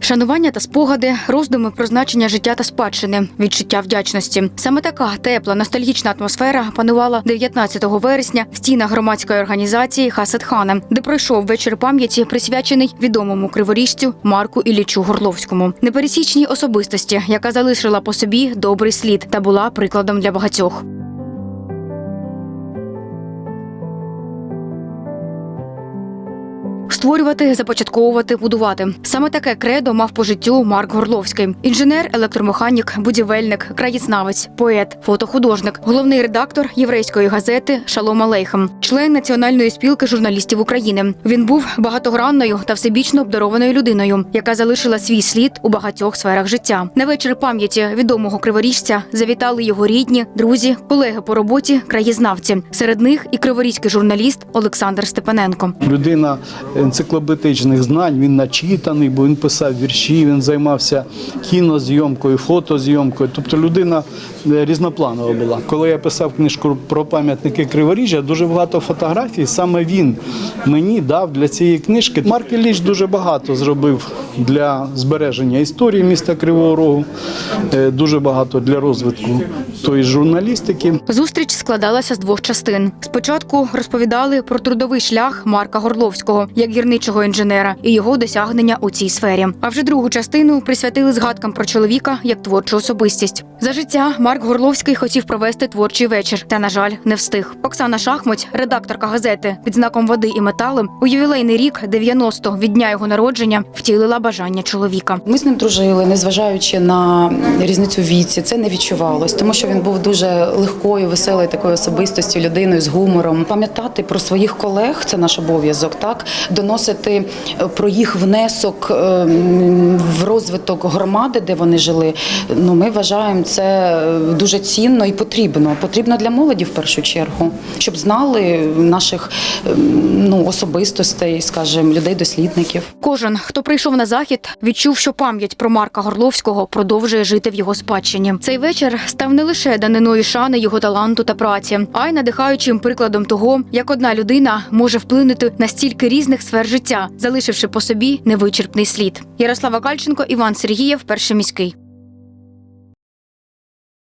Шанування та спогади, роздуми про значення життя та спадщини, відчуття вдячності. Саме така тепла, ностальгічна атмосфера панувала 19 вересня в стінах громадської організації Хасет Хана, де пройшов вечір пам'яті, присвячений відомому криворіжцю Марку Іллічу Горловському, непересічній особистості, яка залишила по собі добрий слід та була прикладом для багатьох. Створювати, започатковувати, будувати. Саме таке кредо мав по життю Марк Горловський. Інженер, електромеханік, будівельник, краєзнавець, поет, фотохудожник, головний редактор єврейської газети Шалом Алейхем, член Національної спілки журналістів України. Він був багатогранною та всебічно обдарованою людиною, яка залишила свій слід у багатьох сферах життя. На вечір пам'яті відомого криворіжця завітали його рідні, друзі, колеги по роботі, краєзнавці. Серед них і криворізький журналіст Олександр Степаненко. Людина енциклопедичних знань, він начитаний, бо він писав вірші, він займався кінозйомкою, фотозйомкою. Тобто людина е, різнопланова була. Коли я писав книжку про пам'ятники Криворіжжя, дуже багато фотографій. Саме він мені дав для цієї книжки. Марк Ілліч дуже багато зробив для збереження історії міста Кривого Рогу, е, дуже багато для розвитку тої журналістики. Зустріч складалася з двох частин. Спочатку розповідали про трудовий шлях Марка Горловського як гірничого інженера і його досягнення у цій сфері. А вже другу частину присвятили згадкам про чоловіка як творчу особистість. За життя Марк Горловський хотів провести творчий вечір, та на жаль, не встиг. Оксана Шахмуть, редакторка газети під знаком води і метали, у ювілейний рік 90 від дня його народження втілила бажання чоловіка. Ми з ним дружили, незважаючи на різницю віці, це не відчувалось, тому що він був дуже легкою, веселою такою особистостю, людиною з гумором. Пам'ятати про своїх колег це наш обов'язок, так доносити е, про їх внесок е, в розвиток громади, де вони жили. Ну ми вважаємо це дуже цінно і потрібно. Потрібно для молоді в першу чергу, щоб знали наших е, ну особистостей, скажімо, людей-дослідників. Кожен, хто прийшов на захід, відчув, що пам'ять про Марка Горловського продовжує жити в його спадщині. Цей вечір став не лише даниною шани його таланту та праці, а й надихаючим прикладом того, як одна людина може вплинути на стільки різних сфер життя, залишивши по собі невичерпний слід. Ярослава Кальченко, Іван Сергієв, перший міський.